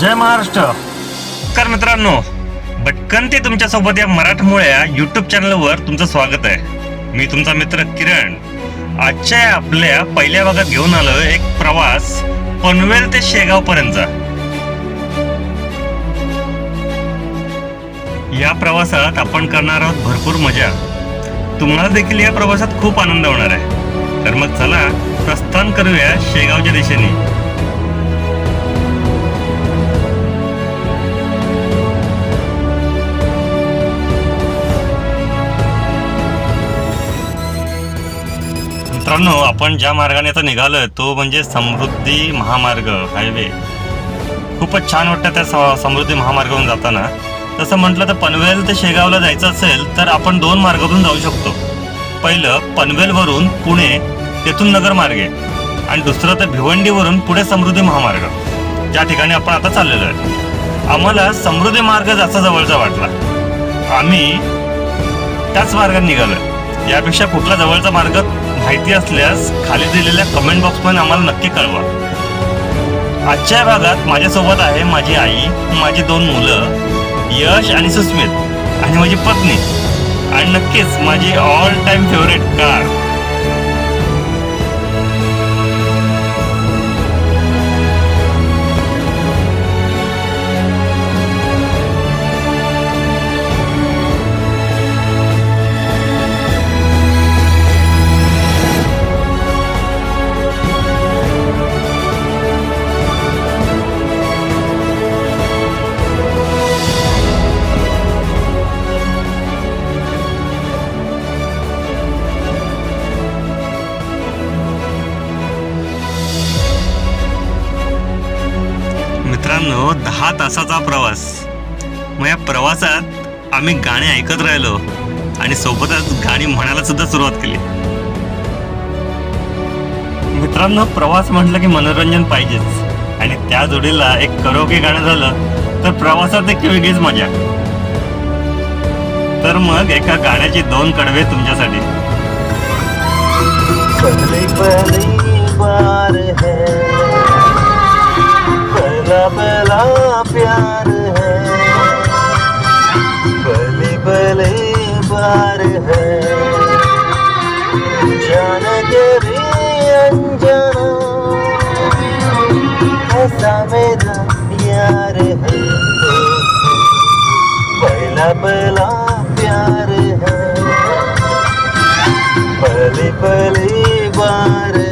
जय महाराष्ट्र. नमस्कार मित्रांनो भटकन ते तुमच्यासोबत या मराठमोळ्या युट्यूब यूट्यूब चॅनलवर तुमचं स्वागत आहे. मी तुमचा मित्र किरण. आजच्या आपल्या पहिल्या भागात घेऊन आलो एक प्रवास पनवेल ते शेगाव पर्यंतचा या प्रवासात आपण करणार आहोत भरपूर मजा. तुम्हाला देखील या प्रवासात खूप आनंद होणार आहे. तर मग चला प्रस्थान करूया शेगावच्या दिशेने. मित्रांनो आपण ज्या मार्गाने आता निघालोय तो म्हणजे समृद्धी महामार्ग हायवे खूपच छान वाटतं त्या स- समृद्धी महामार्गावरून जाताना. तसं म्हटलं तर पनवेल ते शेगावला जायचं असेल तर आपण दोन मार्गातून जाऊ शकतो. पहिलं पनवेलवरून पुणे तेथून नगर मार्गे आणि दुसरं तर भिवंडीवरून पुढे समृद्धी महामार्ग. ज्या ठिकाणी आपण आता चाललेलो आहे. आम्हाला समृद्धी मार्ग जास्त जवळचा वाटला. आम्ही त्याच मार्गाने निघालो यापेक्षा कुठला जवळचा मार्ग? माहिती असल्यास खाली दिलेल्या कमेंट बॉक्समध्ये आम्हाला नक्की कळवा. आजच्या भागात माझ्यासोबत आहे माझी आई माझी दोन मुलं यश आणि सुस्मित आणि माझी पत्नी आणि नक्कीच माझी ऑल टाइम फेवरेट कार मित्रांनो दहा तासाचा प्रवास. मग या प्रवासात आम्ही गाणी ऐकत राहिलो आणि सोबतच गाणी म्हणायला सुद्धा सुरुवात केली. मित्रांनो प्रवास म्हटलं की मनोरंजन पाहिजेच. आणि त्या जोडीला एक करोके गाणं झालं तर प्रवासात एक वेगळीच मजा. तर मग एका गाण्याचे दोन कडवे तुमच्यासाठी. पहली बार है. पहला पहला प्यार है। पहली पहली बार है। जान तेरी अनजाना। ऐसा मेरा यार है। पहला पहला प्यार है। पहली पहली बार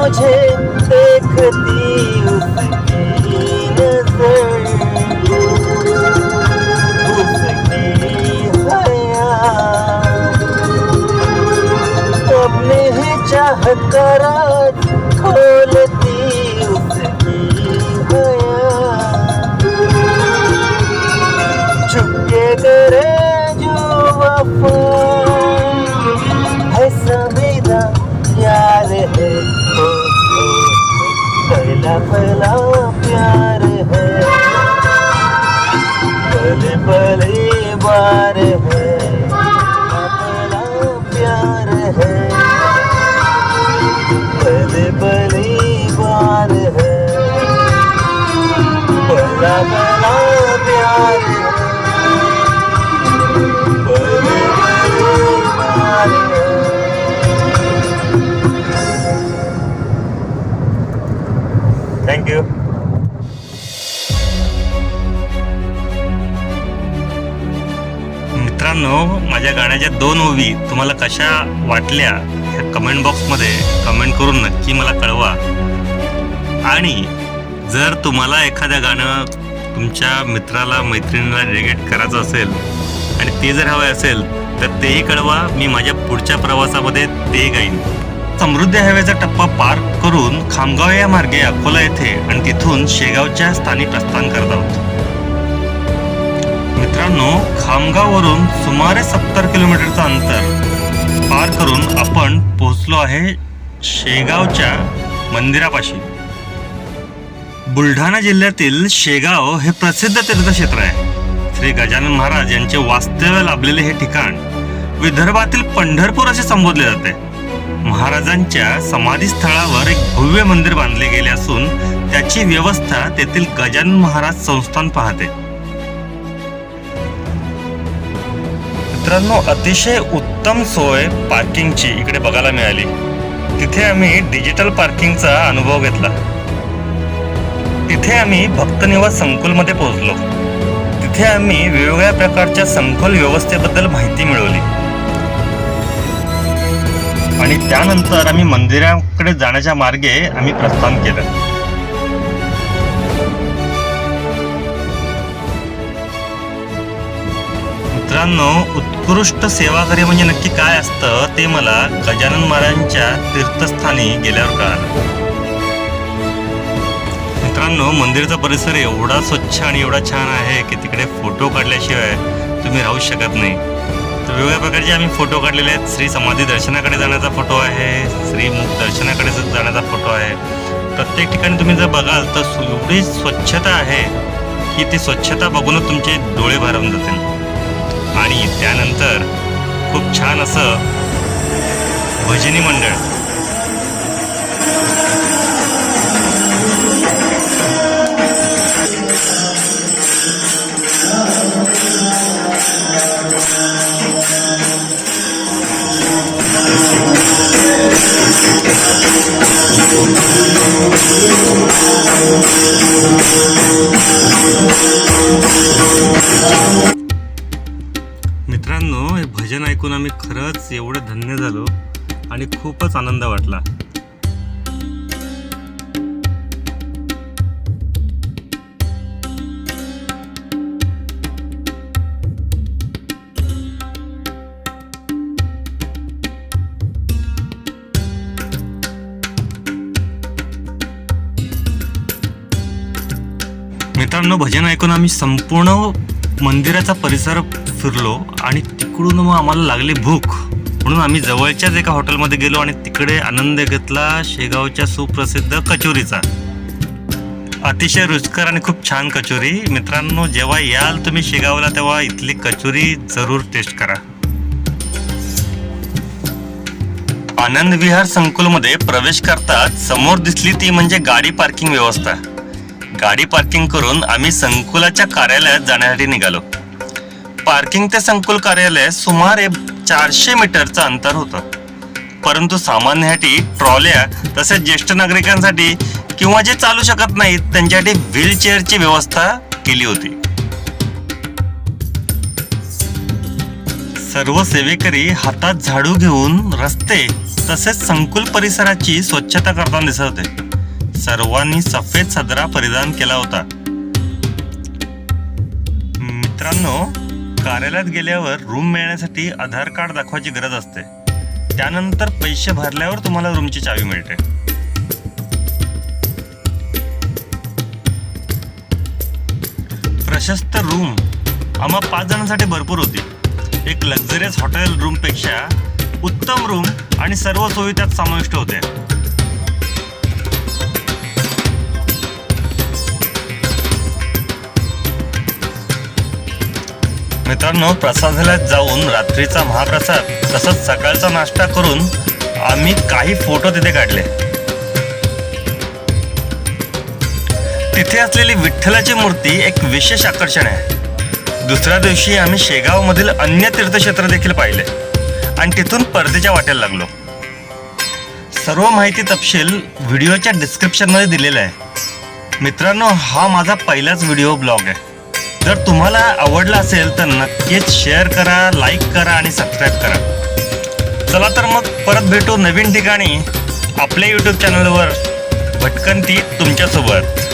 मुझे देखती पहले पहली बार है प्यार है। पहले पहली बार है। पहला पहला प्यार है। पहले पहली माझ्या गाण्याच्या दोन ओवी तुम्हाला कशा वाटल्या ह्या कमेंट बॉक्समध्ये कमेंट करून नक्की मला कळवा. आणि जर तुम्हाला एखादं गाणं तुमच्या मित्राला मैत्रिणीला डेडिकेट करायचं असेल आणि ते जर हवं असेल तर तेही कळवा. मी माझ्या पुढच्या प्रवासामध्ये ते गाईन. समृद्धी हायवेचा टप्पा पार करून खामगाव या मार्गे अकोला येथे आणि तिथून शेगावच्या स्थानी प्रस्थान करत आहोत. मित्रांनो खामगाववरून सुमारे सत्तर किलोमीटरचं अंतर पार करून आपण पोहोचलो आहे शेगावच्या मंदिरापाशी. बुलढाणा जिल्ह्यातील शेगाव हे प्रसिद्ध तीर्थक्षेत्र आहे. श्री गजानन महाराज यांचे वास्तव्य लाभलेले हे ठिकाण विदर्भातील पंढरपूर असे संबोधले जाते. महाराजांच्या समाधीस्थळावर एक भव्य मंदिर बांधले गेले असून त्याची व्यवस्था तेथील गजानन महाराज संस्थान पाहते. मित्रांनो अतिशय उत्तम सोय पार्किंगची इकडे बघायला मिळाली. तिथे आम्ही डिजिटल पार्किंगचा अनुभव घेतला. तिथे आम्ही भक्तनिवास संकुलमध्ये पोहोचलो. तिथे आम्ही वेगवेगळ्या प्रकारच्या संकुल व्यवस्थेबद्दल माहिती मिळवली. आणि त्यानंतर आम्ही मंदिराकडे जाण्याच्या मार्गे आम्ही प्रस्थान केलं. मित्रांनो उत्कृष्ट सेवाकार्य म्हणजे नक्की काय असतं ते मला गजानन महाराजांच्या तीर्थस्थानी गेल्यावर कळालं. मित्रांनो मंदिराचा परिसर एवढा स्वच्छ आणि एवढा छान आहे की तिकडे फोटो काढल्याशिवाय तुम्ही राहू शकत नाही. तर वेगवेगळ्या प्रकारचे आम्ही फोटो काढलेले आहेत. श्री समाधी दर्शनाकडे जाण्याचा फोटो आहे श्री मुख दर्शनाकडे जाण्याचा फोटो आहे. प्रत्येक ठिकाणी तुम्ही जर बघाल तर एवढी स्वच्छता आहे की ती स्वच्छता बघूनच तुमचे डोळे भरून जातील. आणि त्यानंतर खूप छान असं भजनी मंडळ. खरंच एवढं धन्य झालो आणि खूपच आनंद वाटला. मित्रांनो भजन ऐकून आम्ही संपूर्ण मंदिराचा परिसर फिरलो आणि तिकडून मग आम्हाला लागली भूक. म्हणून आम्ही जवळच्याच एका हॉटेलमध्ये गेलो आणि तिकडे आनंद घेतला शेगावच्या सुप्रसिद्ध कचोरीचा. अतिशय रुचकर आणि खूप छान कचोरी. मित्रांनो जेव्हा याल तुम्ही शेगावला तेव्हा इथली कचोरी जरूर टेस्ट करा. आनंद विहार संकुलमध्ये प्रवेश करताच समोर दिसली ती म्हणजे गाडी पार्किंग व्यवस्था. गाडी पार्किंग करून आम्ही संकुलाच्या कार्यालयात जाण्यासाठी निघालो. पार्किंग ते संकुल कार्यालय सुमारे चारशे मीटरचं अंतर होतं. परंतु सामान्यासाठी ट्रॉल्या तसेच ज्येष्ठ नागरिकांसाठी किंवा जे चालू शकत नाहीत त्यांच्यासाठी व्हीलचेअरची व्यवस्था केली होती. सर्व सेवेकरी हातात झाडू घेऊन रस्ते तसेच संकुल परिसराची स्वच्छता करताना दिसत होते. सर्वांनी सफेद सदरा परिधान केला होता. मित्रांनो कार्यालयात गेल्यावर रूम मिळण्यासाठी आधार कार्ड दाखवायची गरज असते. त्यानंतर पैसे भरल्यावर तुम्हाला रूमची चावी मिळते. प्रशस्त रूम आम्हा पाच जणांसाठी भरपूर होती. एक लक्झरियस हॉटेल रूमपेक्षा उत्तम रूम आणि सर्व सोयी त्यात समाविष्ट होत्या. मित्रांनो प्रसादालयात जाऊन रात्रीचा महाप्रसाद तसंच सकाळचा नाश्ता करून आम्ही काही फोटो तिथे काढले. तिथे असलेली विठ्ठलाची मूर्ती एक विशेष आकर्षण आहे. दुसऱ्या दिवशी आम्ही शेगावमधील अन्य तीर्थक्षेत्र देखील पाहिले आणि तिथून परदेच्या वाटेला लागलो. सर्व माहिती तपशील व्हिडिओच्या डिस्क्रिप्शनमध्ये दिलेला आहे. मित्रांनो हा माझा पहिलाच व्हिडिओ ब्लॉग आहे. जर तुम्हाला आवडला असेल तर नक्कीच शेअर करा लाईक करा आणि सबस्क्राईब करा. चला तर मग परत भेटू नवीन ठिकाणी. आपल्या यूट्यूब चॅनलवर भटकंती तुमच्यासोबत.